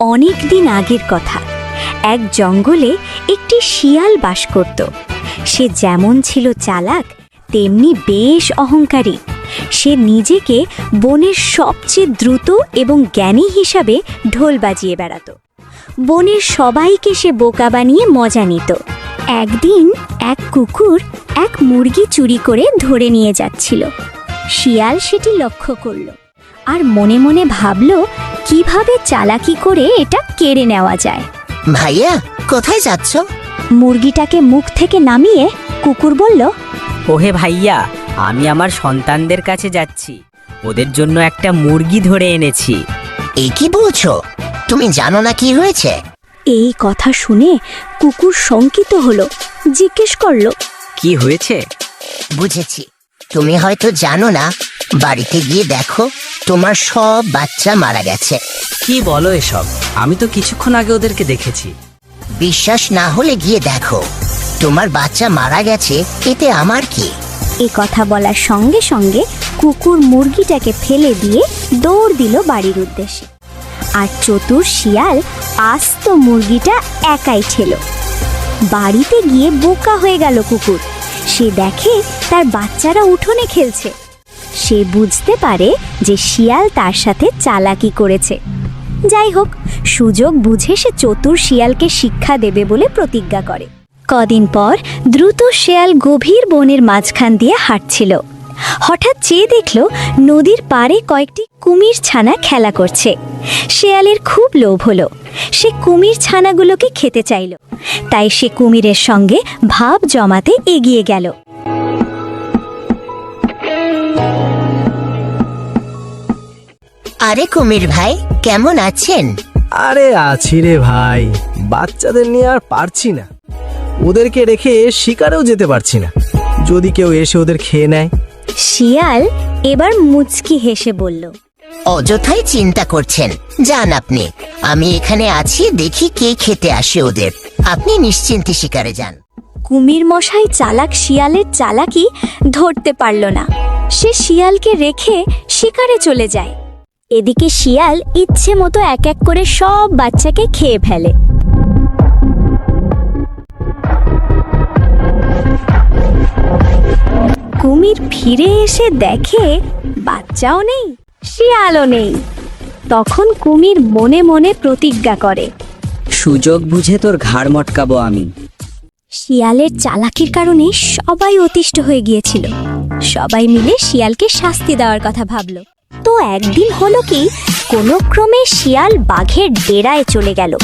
অনেক দিন আগের কথা। এক জঙ্গলে একটি শিয়াল বাস করত। সে যেমন ছিল চালাক, তেমনি বেশ অহংকারী। সে নিজেকে বনের সবচেয়ে দ্রুত এবং জ্ঞানী হিসাবে ঢোল বাজিয়ে বেড়াতো। বনের সবাইকে সে বোকা বানিয়ে মজা নিত। একদিন এক কুকুর এক মুরগি চুরি করে ধরে নিয়ে যাচ্ছিল। শিয়াল সেটি লক্ষ্য করল আর মনে মনে ভাবল কীভাবে চালাকি করে এটা কেড়ে নেওয়া যায়? ভাইয়া কোথায় যাচ্ছ? মুরগিটাকে মুখ থেকে নামিয়ে কুকুর বলল ওহে ভাইয়া আমি আমার সন্তানদের কাছে যাচ্ছি। ওদের জন্য একটা মুরগি ধরে এনেছি। এই কি বলছো? তুমি জানো না কি হয়েছে? এই কথা শুনে কুকুর শঙ্কিত হলো জিজ্ঞেস করল কি হয়েছে? বুঝেছি। তুমি হয়তো জানো না বাড়িতে গিয়ে দেখো তোমার সব বাচ্চা মারা গেছে। কি বলো এসব? আমি তো কিছুক্ষণ আগে ওদেরকে দেখেছি। বিশ্বাস না হলে গিয়ে দেখো তোমার বাচ্চা মারা গেছে এতে আমার কি? এ কথা বলার সঙ্গে সঙ্গে কুকুর মুরগিটাকে ফেলে দিয়ে দৌড় দিল বাড়ির উদ্দেশ্যে। আর চতুর শিয়াল আস্ত মুরগিটা একাই ছিল বাড়িতে গিয়ে বোকা হয়ে গেল কুকুর। সে দেখে তার বাচ্চারা উঠোনে খেলছে। সে বুঝতে পারে যে শিয়াল তার সাথে চালাকি করেছে। যাই হোক, সুযোগ বুঝে সে চতুর শিয়ালকে শিক্ষা দেবে বলে প্রতিজ্ঞা করে। কদিন পর দ্রুত শিয়াল গভীর বনের মাঝখান দিয়ে হাঁটছিল। হঠাৎ চেয়ে দেখল নদীর পাড়ে কয়েকটি কুমির ছানা খেলা করছে। শেয়ালের খুব লোভ হলো। সে কুমির ছানাগুলোকে খেতে চাইল। তাই সে কুমিরের সঙ্গে ভাব জমাতে এগিয়ে গেল। আরে কুমির ভাই কেমন আছেন? আরে আছি রে ভাই বাচ্চাদের নিয়ে আর পারছি না। ওদেরকে রেখে শিকারেও যেতে পারছি না। যদি কেউ এসে ওদের খেয়ে নেয়। শিয়াল এবার মুচকি হেসে বলল অযথাই চিন্তা করছেন। যান আপনি আমি এখানে আছি দেখি কে খেতে আসে ওদের। আপনি নিশ্চিন্তে শিকারে যান। কুমির মশাই চালাক শিয়ালের চালাকি ধরতে পারল না। সে শিয়ালকে রেখে শিকারে চলে যায়। এদিকে শিয়াল ইচ্ছে মতো এক এক করে সব বাচ্চাকে খেয়ে ফেলে। কুমির ফিরে এসে দেখে বাচ্চাও নেই শিয়ালও নেই। তখন কুমির মনে মনে প্রতিজ্ঞা করে সুযোগ বুঝে তোর ঘাড় মটকাবো আমি। শিয়ালের চালাকির কারণে সবাই অতিষ্ঠ হয়ে গিয়েছিল। সবাই মিলে শিয়ালকে শাস্তি দেওয়ার কথা ভাবল। তো একদিন হলো কি, কোনো ক্রমে শিয়াল বাঘের ডেরায় চলে গেল।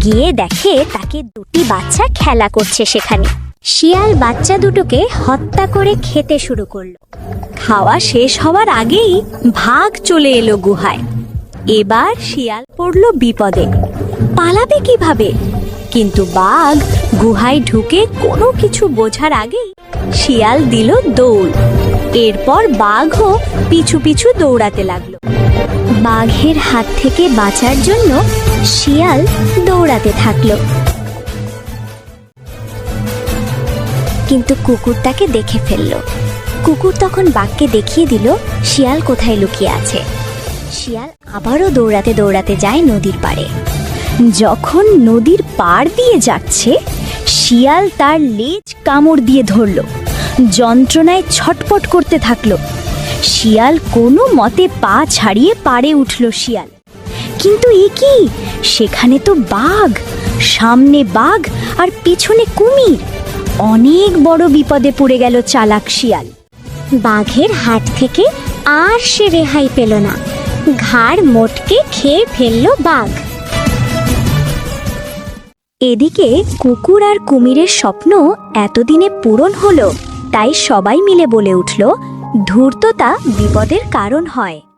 গিয়ে দেখে তাকে দুটি বাচ্চা খেলা করছে সেখানে। শিয়াল বাচ্চা দুটোকে হত্যা করে খেতে শুরু করল। খাওয়া শেষ হওয়ার আগেই ভাগ চলে এলো গুহায়। এবার শিয়াল পড়ল বিপদে। পালাবে কীভাবে? কিন্তু বাঘ গুহায় ঢুকে কোনো কিছু বোঝার আগেই শিয়াল দিল দৌড়। এরপর বাঘও পিছু পিছু দৌড়াতে লাগল। বাঘের হাত থেকে বাঁচার জন্য শিয়াল দৌড়াতে থাকল। কিন্তু কুকুর তাকে দেখে ফেলল। কুকুর তখন বাঘকে দেখিয়ে দিল, শিয়াল কোথায় লুকিয়ে আছে। শিয়াল আবারও দৌড়াতে দৌড়াতে যায় নদীর পাড়ে। যখন নদীর পাড় দিয়ে যাচ্ছে, শিয়াল তার লেজ কামড় দিয়ে ধরল। যন্ত্রণায় ছটপট করতে থাকল। শিয়াল কোনো মতে পা ছাড়িয়ে পাড়ে উঠল শিয়াল। কিন্তু এ কি? সেখানে তো বাঘ, সামনে বাঘ আর পিছনে কুমির। অনেক বড় বিপদে পড়ে গেল চালাক শিয়াল। বাঘের হাট থেকে আর সে রেহাই পেল না। ঘাড় মোটকে খেয়ে ফেলল বাঘ। এদিকে কুকুর আর কুমিরের স্বপ্ন এতদিনে পূরণ হলো, তাই সবাই মিলে বলে উঠল ধূর্ততা বিপদের কারণ হয়।